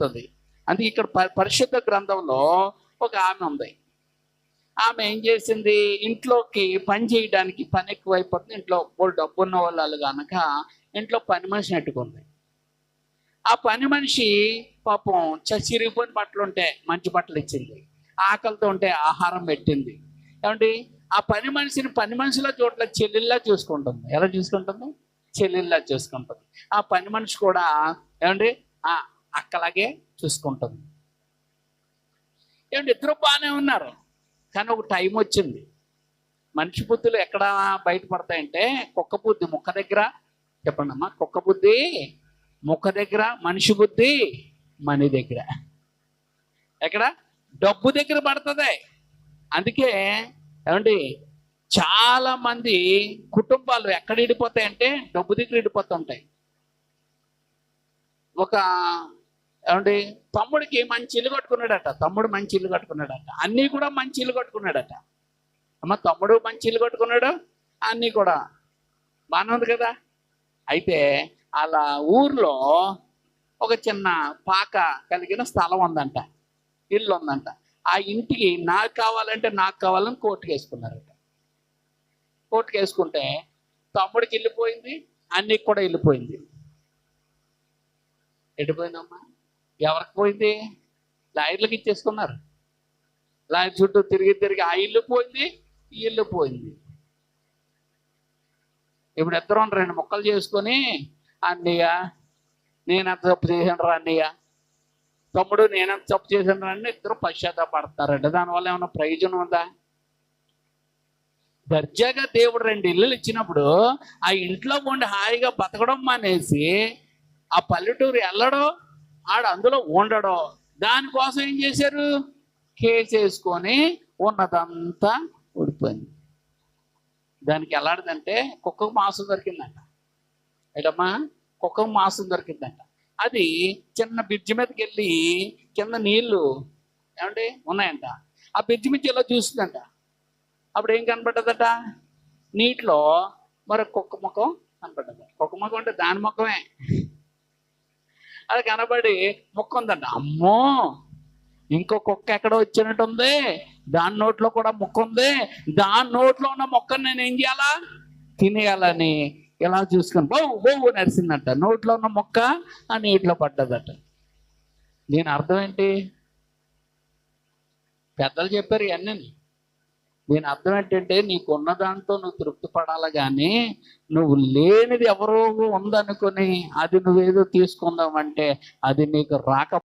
అవుతుంది అందుకే ఇక్కడ పరిశుద్ధ గ్రంథంలో ఒక ఆమె ఉంది. ఆమె ఏం చేసింది? ఇంట్లోకి పని చేయడానికి పని ఎక్కువైపోతుంది. ఇంట్లో వాళ్ళు డబ్బు ఉన్న వాళ్ళు కనుక ఇంట్లో పని మనిషి నెట్టుకుంది ఆ పని మనిషి పాపం చ- బట్టలు ఉంటే మంచి బట్టలు ఇచ్చింది. ఆకలితో ఉంటే ఆహారం పెట్టింది. ఏమండి? ఆ పని మనిషిని పని మనిషిలా చోట్ల చెల్లెల్లా చూసుకుంటుంది. ఎలా చూసుకుంటుంది? చెల్లెల్లా చూసుకుంటుంది. ఆ పని మనిషి కూడా ఏమండి? అక్కలాగే చూసుకుంటుంది. ఏమిటి ఇద్దరు బాగానే ఉన్నారు. కానీ ఒక టైం వచ్చింది. మనిషి బుద్ధులు ఎక్కడ బయటపడతాయంటే కుక్క బుద్ధి ముక్క దగ్గర. చెప్పండి అమ్మా కుక్క బుద్ధి ముక్క దగ్గర మనిషి బుద్ధి మని దగ్గర. ఎక్కడ? డబ్బు దగ్గర పడుతుంది. అందుకే ఏమండి చాలా మంది కుటుంబాలు ఎక్కడ ఇడిపోతాయంటే డబ్బు దగ్గర ఇడిపోతుంటాయి ఒక ఏమండి? తమ్ముడికి మంచి ఇల్లు కట్టుకున్నాడట. తమ్ముడు మంచి ఇల్లు కట్టుకున్నాడట. అన్నీ కూడా మంచి ఇల్లు కట్టుకున్నాడట. అమ్మ తమ్ముడు మంచి ఇల్లు కట్టుకున్నాడు అన్నీ కూడా బాగానే ఉంది కదా. అయితే అలా ఊర్లో ఒక చిన్న పాక కలిగిన స్థలం ఉందంట. ఇల్లు ఉందంట. ఆ ఇంటికి నాకు కావాలంటే నాకు కావాలని కోర్టుకు వేసుకున్నారట. కోర్టుకు వేసుకుంటే తమ్ముడికి వెళ్ళిపోయింది అన్నికి కూడా వెళ్ళిపోయింది ఎడిపోయిందమ్మా ఎవరికి పోయింది? లాయర్లకు ఇచ్చేసుకున్నారు. లాయర్ చుట్టూ తిరిగి తిరిగి ఆ ఇల్లు పోయింది ఈ ఇల్లు పోయింది. ఇప్పుడు ఇద్దరం రెండు ముక్కలు చేసుకొని అన్నయ్య నేనెంత తప్పు చేశాను రా అన్నయ్య? తమ్ముడు నేనెంత తప్పు చేశాను రా అని ఇద్దరు పశ్చాత్తాపడతారంట. దానివల్ల ఏమైనా ప్రయోజనం ఉందా? దర్జాగా దేవుడు రెండు ఇల్లులు ఇచ్చినప్పుడు ఆ ఇంట్లో ఉండి హాయిగా బతకడం మానేసి ఆ పల్లెటూరు వెళ్ళడం ఆడ అందులో ఉండడం. దానికోసం ఏం చేశారు? కేసేసుకొని ఉన్నదంతా ఊడిపోయింది. దానికి ఎలాంటిదంటే కుక్కకు మాంసం దొరికిందంట. ఏటమ్మా? కుక్కకు మాంసం దొరికిందంట. అది చిన్న బ్రిడ్జి మీదకి వెళ్ళి కింద నీళ్ళు ఏమండి? ఉన్నాయంట. ఆ బ్రిడ్జి మీద ఇలా చూస్తుందంట. అప్పుడు ఏం కనపడ్డదట? నీటిలో మరి కుక్క ముఖం కనపడ్డది కుక్క ముఖం అంటే దాని ముఖమే. అది కనబడి ముక్క ఉందంట అమ్మో! ఇంకో కుక్క ఎక్కడ వచ్చినట్టుంది దాని నోట్లో కూడా ముక్క ఉంది దాని నోట్లో ఉన్న మొక్కను నేను ఏం చేయాలా? తినేయాలని ఇలా చూసుకుని బావు బావు నరిసిందంట నోట్లో ఉన్న మొక్క ఆ నీటిలో పడ్డదట. దీని అర్థం ఏంటి? పెద్దలు చెప్పారు ఇవన్నీ. దీని అర్థం ఏంటంటే నీకు ఉన్న దాంతో నువ్వు తృప్తి పడాలి కానీ నువ్వు లేనిది ఎవరో ఉందనుకొని అది నువ్వేదో తీసుకుందామంటే అది నీకు రాక